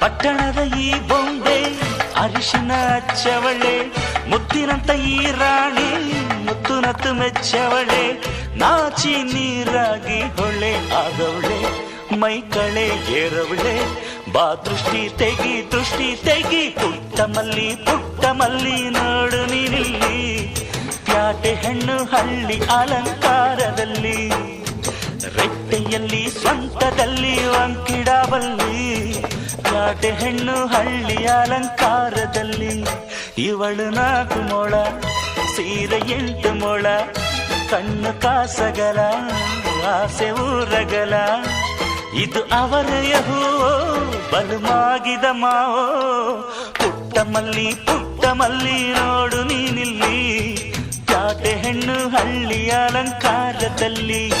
ಪಟ್ಟಣದ ಈ ಬೊಂಬೆ, ಅರಿಶಿನ ಹಚ್ಚವಳೆ ಮುತ್ತಿನಂತ ಈ ರಾಣಿ ಮುತ್ತು ನತ್ತು ಮೆಚ್ಚವಳೆ, ನಾಚಿ ನೀರಾಗಿ ಹೊಳೆ ಆದವಳೆ, ಮೈ ಕಳೆ ಏರವಳೆ, ಬಾ ದೃಷ್ಟಿ ತೆಗಿ ದೃಷ್ಟಿ ತೆಗಿ, ಪುಟ್ಟ ಮಲ್ಲಿ ಪುಟ್ಟ ಮಲ್ಲಿ ನೋಡು ನೀನಿಲ್ಲಿ. ಪ್ಯಾಟೆ ಹೆಣ್ಣು ಹಳ್ಳಿ ಅಲಂಕಾರದಲ್ಲಿ, ರೆಟ್ಟೆಯಲ್ಲಿ ಸ್ವಂತದಲ್ಲಿ ವಂಕಿಡಬಲ್ಲಿ ಪ್ಯಾಟೆ ಹೆಣ್ಣು ಹಳ್ಳಿ ಅಲಂಕಾರದಲ್ಲಿ ಇವಳು ನಾಲ್ಕು ಮೊಳ, ಸೀರೆ ಎಂಟು ಮೊಳ, ಕಣ್ಣು ಕಾಸಗಲ, ಆಸೆ ಊರಗಲ. ಇದು ಅವರ ಯಹೋ ಬಲು ಬಲುಮಾಗಿದ ಮಾವೋ. ಪುಟ್ಟ ಮಲ್ಲಿ ಪುಟ್ಟ ಮಲ್ಲಿ ನೋಡು ನೀನಿಲ್ಲಿ. ಕಾಟೆ ಹೆಣ್ಣು ಹಳ್ಳಿ ಅಲಂಕಾರದಲ್ಲಿ